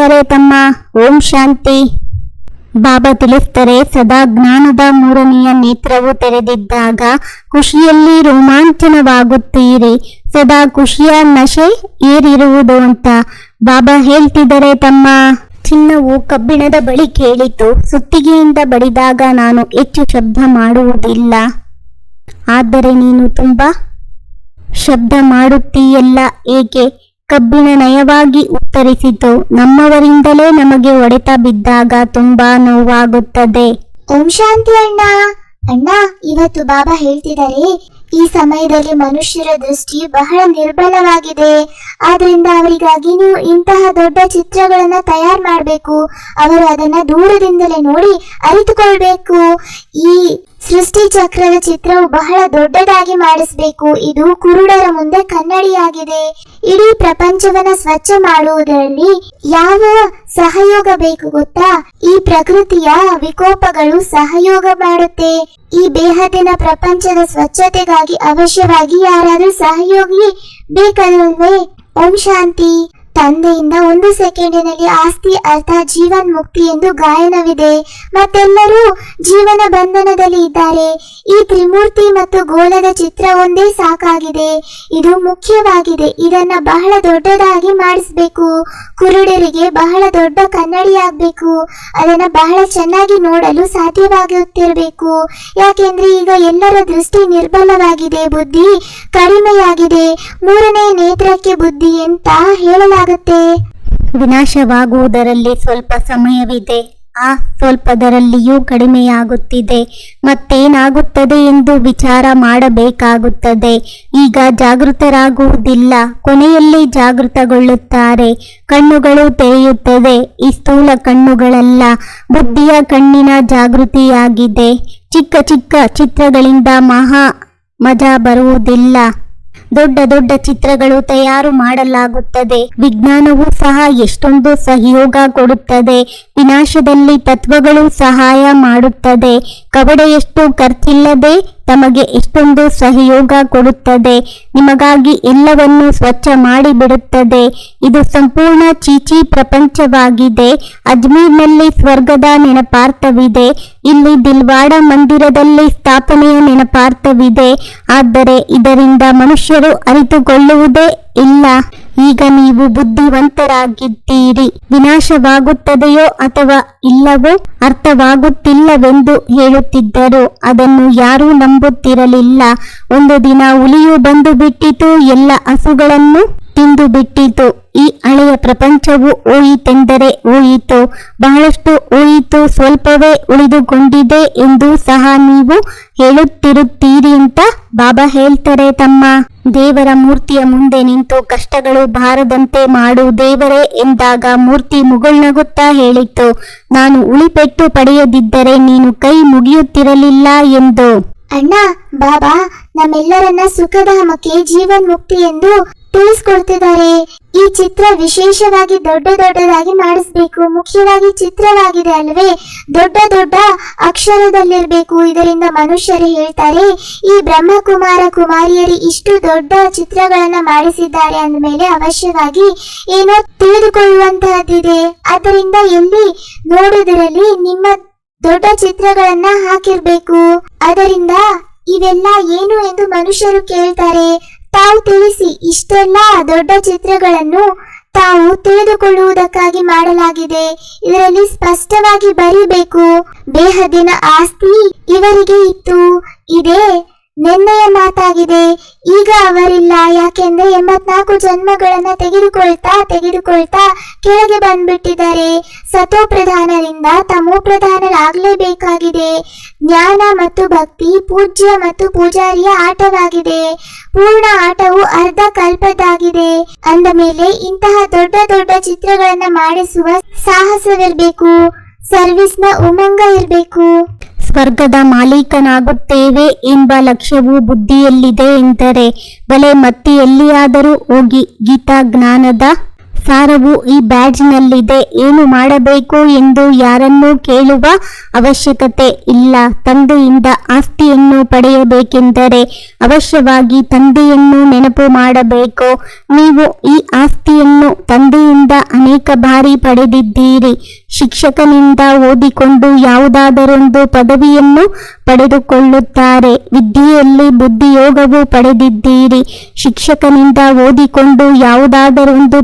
ಹೇಳ್ತಿದ್ದಾರೆ ತಮ್ಮ, ಓಂ ಶಾಂತಿ. ಬಾಬಾ ತಿಳಿಸ್ತಾರೆ ಸದಾ ಜ್ಞಾನದ ಮೂರನೆಯ ನೇತ್ರವು ತೆರೆದಿದ್ದಾಗ ಖುಷಿಯಲ್ಲಿ ರೋಮಾಂಚನವಾಗುತ್ತೀರಿ. ಸದಾ ಖುಷಿಯ ನಶೆ ಏರಿರುವುದು ಅಂತ ಬಾಬಾ ಹೇಳ್ತಿದ್ದಾರೆ ತಮ್ಮ. ಚಿನ್ನವು ಕಬ್ಬಿಣದ ಬಳಿ ಕೇಳಿತು. ಸುತ್ತಿಗೆಯಿಂದ ಬಡಿದಾಗ ನಾನು ಹೆಚ್ಚು ಶಬ್ದ ಮಾಡುವುದಿಲ್ಲ. ಆದರೆ ನೀನು ತುಂಬಾ ಶಬ್ದ ಮಾಡುತ್ತೀಯಲ್ಲ, ಏಕೆ? ಕಬ್ಬಿಣ ನಯವಾಗಿ ಉತ್ತರಿಸಿತು. ನಮ್ಮವರಿಂದಲೇ ನಮಗೆ ಒಡೆತ ಬಿದ್ದಾಗ ತುಂಬಾ ನೋವಾಗುತ್ತದೆ. ಓಂ ಶಾಂತಿ ಅಣ್ಣ. ಅಣ್ಣ, ಇವತ್ತು ಬಾಬಾ ಹೇಳ್ತಿದ್ದಾರೆ, ಈ ಸಮಯದಲ್ಲಿ ಮನುಷ್ಯರ ದೃಷ್ಟಿ ಬಹಳ ನಿರ್ಬಲವಾಗಿದೆ. ಆದ್ರಿಂದ ಅವರಿಗಾಗಿ ನೀವು ಇಂತಹ ದೊಡ್ಡ ಚಿತ್ರಗಳನ್ನ ತಯಾರು ಮಾಡಬೇಕು. ಅವರು ಅದನ್ನ ದೂರದಿಂದಲೇ ನೋಡಿ ಅರಿತುಕೊಳ್ಬೇಕು. ಈ ಸೃಷ್ಟಿ ಚಕ್ರದ ಚಿತ್ರವು ಬಹಳ ದೊಡ್ಡದಾಗಿ ಮಾಡಿಸಬೇಕು. ಇದು ಕುರುಡರ ಮುಂದೆ ಕನ್ನಡಿಯಾಗಿದೆ. ಇಡೀ ಪ್ರಪಂಚವನ್ನ ಸ್ವಚ್ಛ ಮಾಡುವುದರಲ್ಲಿ ಯಾವ ಸಹಯೋಗ ಬೇಕು ಗೊತ್ತಾ? ಈ ಪ್ರಕೃತಿಯ ವಿಕೋಪಗಳು ಸಹಯೋಗ ಮಾಡುತ್ತೆ. ಈ ಬೇಹದಿನ ಪ್ರಪಂಚದ ಸ್ವಚ್ಛತೆಗಾಗಿ ಅವಶ್ಯವಾಗಿ ಯಾರಾದರೂ ಸಹಯೋಗಿ ಬೇಕಲ್ವೇ ಓಂ ಶಾಂತಿ ತಂದೆಯಿಂದ ಒಂದು ಸೆಕೆಂಡಿನಲ್ಲಿ ಆಸ್ತಿ ಅರ್ಥ ಜೀವನ್ ಮುಕ್ತಿ ಎಂದು ಗಾಯನವಿದೆ. ಮತ್ತೆಲ್ಲರೂ ಜೀವನ ಬಂಧನದಲ್ಲಿ ಇದ್ದಾರೆ. ಈ ತ್ರಿಮೂರ್ತಿ ಮತ್ತು ಗೋಳದ ಚಿತ್ರ ಒಂದೇ ಸಾಕಾಗಿದೆ. ಇದು ಮುಖ್ಯವಾಗಿದೆ. ಇದನ್ನ ಬಹಳ ದೊಡ್ಡದಾಗಿ ಮಾಡಿಸ್ಬೇಕು. ಕುರುಡರಿಗೆ ಬಹಳ ದೊಡ್ಡ ಕನ್ನಡಿಯಾಗಬೇಕು ಅದನ್ನ ಬಹಳ ಚೆನ್ನಾಗಿ ನೋಡಲು ಸಾಧ್ಯವಾಗುತ್ತಿರಬೇಕು. ಯಾಕೆಂದ್ರೆ ಈಗ ಎಲ್ಲರ ದೃಷ್ಟಿ ನಿರ್ಬಲವಾಗಿದೆ. ಬುದ್ಧಿ ಕಡಿಮೆಯಾಗಿದೆ. ಮೂರನೇ ನೇತ್ರಕ್ಕೆ ಬುದ್ಧಿ ಅಂತ ಹೇಳಲಾಗುತ್ತೆ ವಿನಾಶವಾಗುವುದರಲ್ಲಿ ಸ್ವಲ್ಪ ಸಮಯವಿದೆ. ಆ ಸ್ವಲ್ಪದರಲ್ಲಿಯೂ ಕಡಿಮೆಯಾಗುತ್ತಿದೆ. ಮತ್ತೇನಾಗುತ್ತದೆ ಎಂದು ವಿಚಾರ ಮಾಡಬೇಕಾಗುತ್ತದೆ. ಈಗ ಜಾಗೃತರಾಗುವುದಿಲ್ಲ. ಕೊನೆಯಲ್ಲಿ ಜಾಗೃತಗೊಳ್ಳುತ್ತಾರೆ. ಕಣ್ಣುಗಳು ತೆರೆಯುತ್ತದೆ. ಈ ಸ್ಥೂಲ ಕಣ್ಣುಗಳಲ್ಲ. ಬುದ್ಧಿಯ ಕಣ್ಣಿನ ಜಾಗೃತಿಯಾಗಿದೆ. ಚಿಕ್ಕ ಚಿಕ್ಕ ಚಿತ್ರಗಳಿಂದ ಮಹಾ ಮಜಾ ಬರುವುದಿಲ್ಲ. ದೊಡ್ಡ ದೊಡ್ಡ ಚಿತ್ರಗಳು ತಯಾರು ಮಾಡಲಾಗುತ್ತದೆ. ವಿಜ್ಞಾನವು ಸಹ ಎಷ್ಟೊಂದು ಸಹಯೋಗ ಕೊಡುತ್ತದೆ. ವಿನಾಶದಲ್ಲಿ ತತ್ವಗಳು ಸಹಾಯ ಮಾಡುತ್ತದೆ. ಕವಡೆಯಷ್ಟು ಖರ್ಚಿಲ್ಲದೆ ತಮಗೆ ಎಷ್ಟೊಂದು ಸಹಯೋಗ ಕೊಡುತ್ತದೆ. ನಿಮಗಾಗಿ ಎಲ್ಲವನ್ನು ಸ್ವಚ್ಛ ಮಾಡಿಬಿಡುತ್ತದೆ. ಇದು ಸಂಪೂರ್ಣ ಚೀಚಿ ಪ್ರಪಂಚವಾಗಿದೆ. ಅಜ್ಮೀರ್ನಲ್ಲಿ ಸ್ವರ್ಗದ ನೆನಪಾರ್ಥವಿದೆ. ಇಲ್ಲಿ ದಿಲ್ವಾಡ ಮಂದಿರದಲ್ಲಿ ಸ್ಥಾಪನೆಯ ನೆನಪಾರ್ಥವಿದೆ. ಆದರೆ ಇದರಿಂದ ಮನುಷ್ಯರು ಅರಿತುಕೊಳ್ಳುವುದೇ ಇಲ್ಲ. ಈಗ ನೀವು ಬುದ್ಧಿವಂತರಾಗಿದ್ದೀರಿ. ವಿನಾಶವಾಗುತ್ತದೆಯೋ ಅಥವಾ ಇಲ್ಲವೋ ಅರ್ಥವಾಗುತ್ತಿಲ್ಲವೆಂದು ಹೇಳುತ್ತಿದ್ದರು. ಅದನ್ನು ಯಾರೂ ನಂಬುತ್ತಿರಲಿಲ್ಲ. ಒಂದು ದಿನ ಹುಲಿಯು ಬಂದು ಬಿಟ್ಟಿತು. ಎಲ್ಲ ಹಸುಗಳನ್ನು ತಿಂದು ಬಿಟ್ಟಿತು. ಈ ಹಳೆಯ ಪ್ರಪಂಚವು ಹೋಯಿತೆಂದರೆ ಹೋಯಿತು ಬಹಳಷ್ಟು ಹೋಯಿತು ಸ್ವಲ್ಪವೇ ಉಳಿದುಕೊಂಡಿದೆ ಎಂದು ಸಹ ನೀವು ಹೇಳುತ್ತಿರುತ್ತೀರಿ ಅಂತ ಬಾಬಾ ಹೇಳ್ತಾರೆ ತಮ್ಮ. ದೇವರ ಮೂರ್ತಿಯ ಮುಂದೆ ನಿಂತು ಕಷ್ಟಗಳು ಬಾರದಂತೆ ಮಾಡು ದೇವರೇ ಎಂದಾಗ ಮೂರ್ತಿ ಮುಗುಳ್ನಗುತ್ತಾ ಹೇಳಿತು. ನಾನು ಉಳಿಪೆಟ್ಟು ಪಡೆಯದಿದ್ದರೆ ನೀನು ಕೈ ಮುಗಿಯುತ್ತಿರಲಿಲ್ಲ ಎಂದು. ಅಣ್ಣ, ಬಾಬಾ, ನಮ್ಮೆಲ್ಲರನ್ನ ಸುಖಧಾಮಕ್ಕೆ ಜೀವನ್ ಮುಕ್ತಿ ಎಂದು ತಿಳಿಸ್ಕೊಡ್ತಿದ್ದಾರೆ. ಈ ಚಿತ್ರ ವಿಶೇಷವಾಗಿ ದೊಡ್ಡ ದೊಡ್ಡದಾಗಿ ಮಾಡಿಸ್ಬೇಕು. ಮುಖ್ಯವಾಗಿ ಚಿತ್ರವಾಗಿದೆ ಅಲ್ವೇ? ದೊಡ್ಡ ದೊಡ್ಡ ಅಕ್ಷರದಲ್ಲಿರ್ಬೇಕು ಇದರಿಂದ ಮನುಷ್ಯರು ಹೇಳ್ತಾರೆ. ಈ ಬ್ರಹ್ಮಕುಮಾರ ಕುಮಾರಿಯರು ಇಷ್ಟು ದೊಡ್ಡ ಚಿತ್ರಗಳನ್ನ ಮಾಡಿಸಿದ್ದಾರೆ ಅಂದಮೇಲೆ ಅವಶ್ಯವಾಗಿ ಏನೋ ತಿಳಿದುಕೊಳ್ಳುವಂತಹದ್ದಿದೆ. ಅದರಿಂದ ಎಲ್ಲಿ ನೋಡುವುದರಲ್ಲಿ ನಿಮ್ಮ ದೊಡ್ಡ ಚಿತ್ರಗಳನ್ನ ಹಾಕಿರ್ಬೇಕು. ಅದರಿಂದ ಇವೆಲ್ಲ ಏನು ಎಂದು ಮನುಷ್ಯರು ಕೇಳ್ತಾರೆ. ತಾವು ತಿಳಿಸಿ ಇಷ್ಟೆಲ್ಲ ದೊಡ್ಡ ಚಿತ್ರಗಳನ್ನು ತಾವು ತಿಳಿದುಕೊಳ್ಳುವುದಕ್ಕಾಗಿ ಮಾಡಲಾಗಿದೆ. ಇದರಲ್ಲಿ ಸ್ಪಷ್ಟವಾಗಿ ಬರೀಬೇಕು, ಬೇಹದಿನ ಆಸ್ತಿ ಇವರಿಗೆ ಇತ್ತು. ಇದೇ ನಿನ್ನೆಯ ಮಾತಾಗಿದೆ, ಈಗ ಅವರಿಲ್ಲ. ಯಾಕೆಂದ್ರೆ ಎಂಬತ್ನಾಲ್ಕು ಜನ್ಮಗಳನ್ನ ತೆಗೆದುಕೊಳ್ತಾ ತೆಗೆದುಕೊಳ್ತಾ ಕೆಳಗೆ ಬಂದ್ಬಿಟ್ಟಿದ್ದಾರೆ. ಸತೋ ಪ್ರಧಾನರಿಂದ ತಮೋ ಪ್ರಧಾನರಾಗಲೇಬೇಕಾಗಿದೆ. ಜ್ಞಾನ ಮತ್ತು ಭಕ್ತಿ, ಪೂಜ್ಯ ಮತ್ತು ಪೂಜಾರಿಯ ಆಟವಾಗಿದೆ. ಪೂರ್ಣ ಆಟವು ಅರ್ಧ ಕಲ್ಪದಾಗಿದೆ ಅಂದ ಮೇಲೆ ಇಂತಹ ದೊಡ್ಡ ದೊಡ್ಡ ಚಿತ್ರಗಳನ್ನ ಮಾಡಿಸುವ ಸಾಹಸವಿರಬೇಕು. ಸರ್ವಿಸ್ನ ಉಮಂಗ ಇರಬೇಕು. ಸ್ವರ್ಗದ ಮಾಲೀಕನಾಗುತ್ತೇವೆ ಎಂಬ ಲಕ್ಷ್ಯವು ಬುದ್ಧಿಯಲ್ಲಿದೆ ಎಂದರೆ ಬಲೆ ಮತ್ತೆ ಎಲ್ಲಿಯಾದರೂ ಹೋಗಿ ಗೀತಾ ಜ್ಞಾನದ ಸಾರವು ಈ ಬ್ಯಾಡ್ಜ್ನಲ್ಲಿದೆ, ಏನು ಮಾಡಬೇಕು ಎಂದು ಯಾರನ್ನೂ ಕೇಳುವ ಅವಶ್ಯಕತೆ ಇಲ್ಲ. ತಂದೆಯಿಂದ ಆಸ್ತಿಯನ್ನು ಪಡೆಯಬೇಕೆಂದರೆ ಅವಶ್ಯವಾಗಿ ತಂದೆಯನ್ನು ನೆನಪು ಮಾಡಬೇಕು. ನೀವು ಈ ಆಸ್ತಿಯನ್ನು ತಂದೆಯಿಂದ ಅನೇಕ ಬಾರಿ ಪಡೆದಿದ್ದೀರಿ. ಶಿಕ್ಷಕನಿಂದ ಓದಿಕೊಂಡು ಯಾವುದಾದರೊಂದು ಪದವಿಯನ್ನು ಪಡೆದುಕೊಳ್ಳುತ್ತಾರೆ. ವಿದ್ಯೆಯಲ್ಲಿ ಬುದ್ಧಿಯೋಗವು ಪಡೆದಿದ್ದೀರಿ. ಶಿಕ್ಷಕನಿಂದ ಓದಿಕೊಂಡು ಯಾವುದಾದರೊಂದು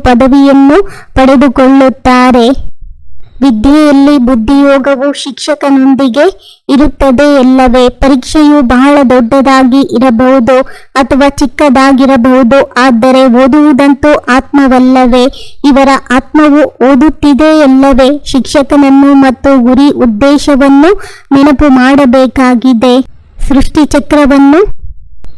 ಪದವಿಯನ್ನು ಪಡೆದುಕೊಳ್ಳುತ್ತಾರೆ. ವಿದ್ಯೆಯಲ್ಲಿ ಬುದ್ಧಿಯೋಗವು ಶಿಕ್ಷಕನೊಂದಿಗೆ ಇರುತ್ತದೆ ಎಲ್ಲವೇ ಪರೀಕ್ಷೆಯು ಬಹಳ ದೊಡ್ಡದಾಗಿ ಇರಬಹುದು ಅಥವಾ ಚಿಕ್ಕದಾಗಿರಬಹುದು, ಆದರೆ ಓದುವುದಂತೂ ಆತ್ಮವಲ್ಲವೇ? ಇವರ ಆತ್ಮವು ಓದುತ್ತಿದೆ ಎಲ್ಲವೇ ಶಿಕ್ಷಕನನ್ನು ಮತ್ತು ಗುರಿ ಉದ್ದೇಶವನ್ನು ನೆನಪು ಮಾಡಬೇಕಾಗಿದೆ. ಸೃಷ್ಟಿ ಚಕ್ರವನ್ನು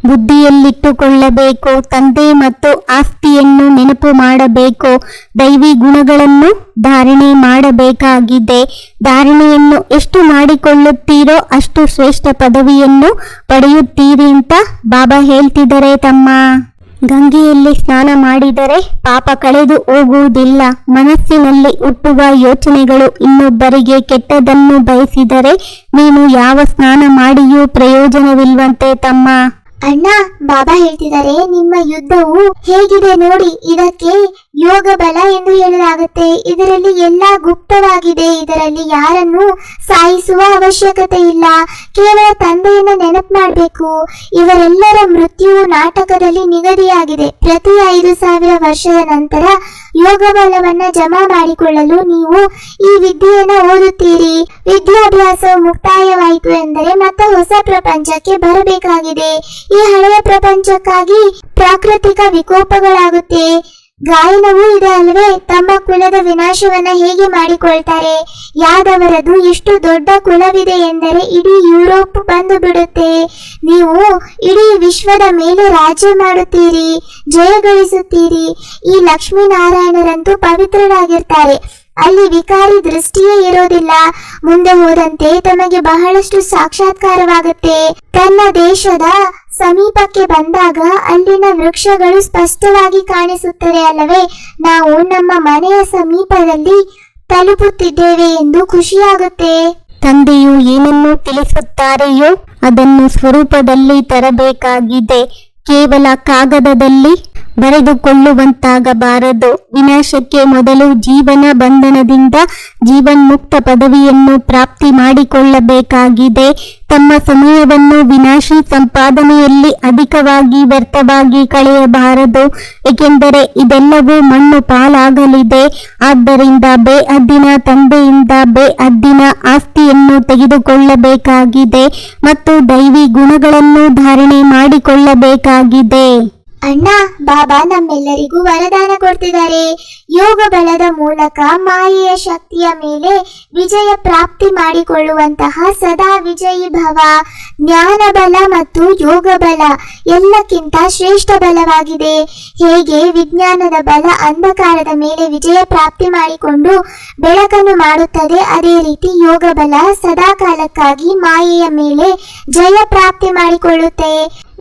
ಬುದ್ಧಿಯಲ್ಲಿಟ್ಟುಕೊಳ್ಳಬೇಕು, ತಂದೆ ಮತ್ತು ಆಸ್ತಿಯನ್ನು ನೆನಪು ಮಾಡಬೇಕು, ದೈವಿ ಗುಣಗಳನ್ನು ಧಾರಣೆ ಮಾಡಬೇಕಾಗಿದೆ. ಧಾರಣೆಯನ್ನು ಎಷ್ಟು ಮಾಡಿಕೊಳ್ಳುತ್ತೀರೋ ಅಷ್ಟು ಶ್ರೇಷ್ಠ ಪದವಿಯನ್ನು ಪಡೆಯುತ್ತೀರಿ ಅಂತ ಬಾಬಾ ಹೇಳ್ತಿದ್ದಾರೆ ತಮ್ಮ. ಗಂಗೆಯಲ್ಲಿ ಸ್ನಾನ ಮಾಡಿದರೆ ಪಾಪ ಕಳೆದು ಹೋಗುವುದಿಲ್ಲ. ಮನಸ್ಸಿನಲ್ಲಿ ಹುಟ್ಟುವ ಯೋಚನೆಗಳು ಇನ್ನೊಬ್ಬರಿಗೆ ಕೆಟ್ಟದನ್ನು ಬಯಸಿದರೆ ನೀನು ಯಾವ ಸ್ನಾನ ಮಾಡಿಯೂ ಪ್ರಯೋಜನವಿಲ್ವಂತೆ ತಮ್ಮ. ಅಣ್ಣ, ಬಾಬಾ ಹೇಳ್ತಿದ್ದಾರೆ, ನಿಮ್ಮ ಯುದ್ಧವು ಹೇಗಿದೆ ನೋಡಿ, ಇದಕ್ಕೆ ಯೋಗ ಬಲ ಎಂದು ಹೇಳಲಾಗುತ್ತೆ. ಇದರಲ್ಲಿ ಎಲ್ಲ ಗುಪ್ತವಾಗಿದೆ, ಇದರಲ್ಲಿ ಯಾರನ್ನು ಸಾಯಿಸುವ ಅವಶ್ಯಕತೆ ಇಲ್ಲ. ಕೇವಲ ತಂದೆಯನ್ನು ನೆನಪು ಮಾಡಬೇಕು. ಇವರೆಲ್ಲರ ಮೃತ್ಯುವು ನಾಟಕದಲ್ಲಿ ನಿಗದಿಯಾಗಿದೆ. ಪ್ರತಿ ಐದು ಸಾವಿರ ವರ್ಷದ ನಂತರ ಯೋಗ ಬಲವನ್ನ ಜಮಾ ಮಾಡಿಕೊಳ್ಳಲು ನೀವು ಈ ವಿದ್ಯೆಯನ್ನ ಓದುತ್ತೀರಿ. ವಿದ್ಯಾಭ್ಯಾಸವು ಮುಕ್ತಾಯವಾಯಿತು ಎಂದರೆ ಮತ್ತೆ ಹೊಸ ಪ್ರಪಂಚಕ್ಕೆ ಬರಬೇಕಾಗಿದೆ. ಈ ಹಳೆಯ ಪ್ರಪಂಚಕ್ಕಾಗಿ ಪ್ರಾಕೃತಿಕ ವಿಕೋಪಗಳಾಗುತ್ತೆ. ಗಾಯನವೂ ಇದೆ ಅಲ್ವೇ? ತಮ್ಮ ಕುಲದ ವಿನಾಶವನ್ನ ಹೇಗೆ ಮಾಡಿಕೊಳ್ತಾರೆ? ಯಾದವರದು ಎಷ್ಟು ದೊಡ್ಡ ಕುಲವಿದೆ ಎಂದರೆ ಇಡೀ ಯುರೋಪ್ ಬಂದು ಬಿಡುತ್ತೆ. ನೀವು ಇಡೀ ವಿಶ್ವದ ಮೇಲೆ ರಾಜ್ಯ ಮಾಡುತ್ತೀರಿ ಜಯಗಳಿಸುತ್ತೀರಿ ಈ ಲಕ್ಷ್ಮೀನಾರಾಯಣರಂತೂ ಪವಿತ್ರರಾಗಿರ್ತಾರೆ. ಅಲ್ಲಿ ವಿಕಾರಿ ದೃಷ್ಟಿಯೇ ಇರೋದಿಲ್ಲ. ಮುಂದೆ ಹೋದಂತೆ ತಮಗೆ ಬಹಳಷ್ಟು ಸಾಕ್ಷಾತ್ಕಾರವಾಗುತ್ತೆ. ತನ್ನ ದೇಶದ ಸಮೀಪಕ್ಕೆ ಬಂದಾಗ ಅಲ್ಲಿನ ವೃಕ್ಷಗಳು ಸ್ಪಷ್ಟವಾಗಿ ಕಾಣಿಸುತ್ತದೆ ಅಲ್ಲವೇ? ನಾವು ನಮ್ಮ ಮನೆಯ ಸಮೀಪದಲ್ಲಿ ತಲುಪುತ್ತಿದ್ದೇವೆ ಎಂದು ಖುಷಿಯಾಗುತ್ತೆ. ತಂದೆಯು ಏನನ್ನು ತಿಳಿಸುತ್ತಾರೆಯೋ ಅದನ್ನು ಸ್ವರೂಪದಲ್ಲಿ ತರಬೇಕಾಗಿದೆ. ಕೇವಲ ಕಾಗದದಲ್ಲಿ ಬರೆದುಕೊಳ್ಳುವಂತಾಗಬಾರದು. ವಿನಾಶಕ್ಕೆ ಮೊದಲು ಜೀವನ ಬಂಧನದಿಂದ ಜೀವನ್ಮುಕ್ತ ಪದವಿಯನ್ನು ಪ್ರಾಪ್ತಿ ಮಾಡಿಕೊಳ್ಳಬೇಕಾಗಿದೆ. ತಮ್ಮ ಸಮಯವನ್ನು ವಿನಾಶಿ ಸಂಪಾದನೆಯಲ್ಲಿ ಅಧಿಕವಾಗಿ ವ್ಯರ್ಥವಾಗಿ ಕಳೆಯಬಾರದು. ಏಕೆಂದರೆ ಇದೆಲ್ಲವೂ ಮಣ್ಣು ಪಾಲಾಗಲಿದೆ. ಆದ್ದರಿಂದ ಬೇಅದ್ದಿನ ತಂದೆಯಿಂದ ಬೇ ಅದ್ದಿನ ಆಸ್ತಿಯನ್ನು ತೆಗೆದುಕೊಳ್ಳಬೇಕಾಗಿದೆ ಮತ್ತು ದೈವಿ ಗುಣಗಳನ್ನು ಧಾರಣೆ ಮಾಡಿಕೊಳ್ಳಬೇಕಾಗಿದೆ. ಅಣ್ಣ, ಬಾಬಾ ನಮ್ಮೆಲ್ಲರಿಗೂ ವರದಾನ ಕೊಡ್ತಿದ್ದಾರೆ. ಯೋಗ ಬಲದ ಮೂಲಕ ಮಾಯೆಯ ಶಕ್ತಿಯ ಮೇಲೆ ವಿಜಯ ಪ್ರಾಪ್ತಿ ಮಾಡಿಕೊಳ್ಳುವಂತಹ ಸದಾ ವಿಜಯಿ ಭವ. ಜ್ಞಾನ ಬಲ ಮತ್ತು ಯೋಗ ಬಲ ಎಲ್ಲಕ್ಕಿಂತ ಶ್ರೇಷ್ಠ ಬಲವಾಗಿದೆ. ಹೇಗೆ ವಿಜ್ಞಾನದ ಬಲ ಅಂಧಕಾರದ ಮೇಲೆ ವಿಜಯ ಪ್ರಾಪ್ತಿ ಮಾಡಿಕೊಂಡು ಬೆಳಕನ್ನು ಮಾಡುತ್ತದೆ, ಅದೇ ರೀತಿ ಯೋಗ ಬಲ ಸದಾ ಕಾಲಕ್ಕಾಗಿ ಮಾಯೆಯ ಮೇಲೆ ಜಯ ಪ್ರಾಪ್ತಿ ಮಾಡಿಕೊಳ್ಳುತ್ತೆ,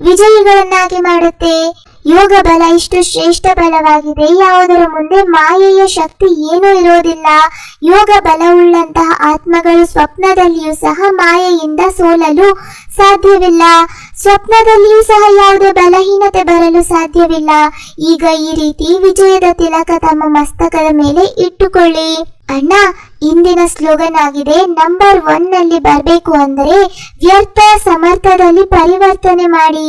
ವಿಜಯಿಗಳನ್ನಾಗಿ ಮಾಡುತ್ತೆ. ಯೋಗ ಬಲ ಇಷ್ಟು ಶ್ರೇಷ್ಠ ಬಲವಾಗಿದೆ. ಯಾವುದರ ಮುಂದೆ ಮಾಯೆಯ ಶಕ್ತಿ ಏನೂ ಇರೋದಿಲ್ಲ. ಯೋಗ ಬಲವುಳ್ಳಂತಹ ಆತ್ಮಗಳು ಸ್ವಪ್ನದಲ್ಲಿಯೂ ಸಹ ಮಾಯೆಯಿಂದ ಸೋಲಲು ಸಾಧ್ಯವಿಲ್ಲ. ಸ್ವಪ್ನದಲ್ಲಿಯೂ ಸಹ ಯಾವುದೇ ಬಲಹೀನತೆ ಬರಲು ಸಾಧ್ಯವಿಲ್ಲ. ಈಗ ಈ ರೀತಿ ವಿಜಯದ ತಿಲಕ ತಮ್ಮ ಮಸ್ತಕದ ಮೇಲೆ ಇಟ್ಟುಕೊಳ್ಳಿ. ಅಣ್ಣ, ಇಂದಿನ ಸ್ಲೋಗನ್ ಆಗಿದೆ ನಂಬರ್ ಒನ್ನಲ್ಲಿ ಬರಬೇಕು ಅಂದರೆ ವ್ಯರ್ಥ ಸಮರ್ಥದಲ್ಲಿ ಪರಿವರ್ತನೆ ಮಾಡಿ.